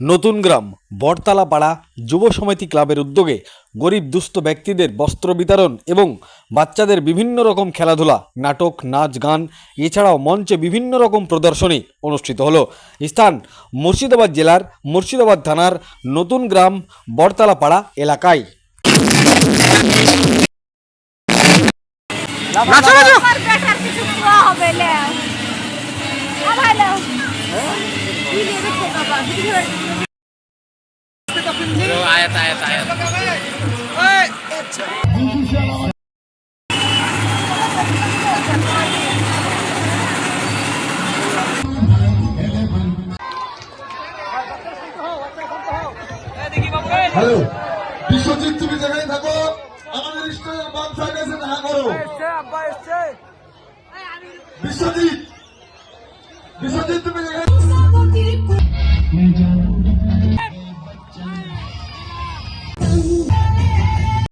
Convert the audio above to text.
নতুন গ্রাম বটতলা পাড়া যুব সমিতি ক্লাবের উদ্যোগে গরিব দুস্থ ব্যক্তিদের বস্ত্র বিতরণ এবং বাচ্চাদের বিভিন্ন রকম খেলাধুলা, নাটক, নাচ, গান, এছাড়াও মঞ্চে বিভিন্ন রকম প্রদর্শনী অনুষ্ঠিত হলো। স্থান মুর্শিদাবাদ জেলার মুর্শিদাবাদ থানার নতুন গ্রাম বটতলা পাড়া এলাকায় দেখো বাবা হ্যালো বিশ্বজিৎ তুমি যেখানে থাকো আমাদের স্টেজের বাম সাইডে এসে দেখা করো। বিশ্বজিৎ বিশ্বজিৎ তুমি যেখানে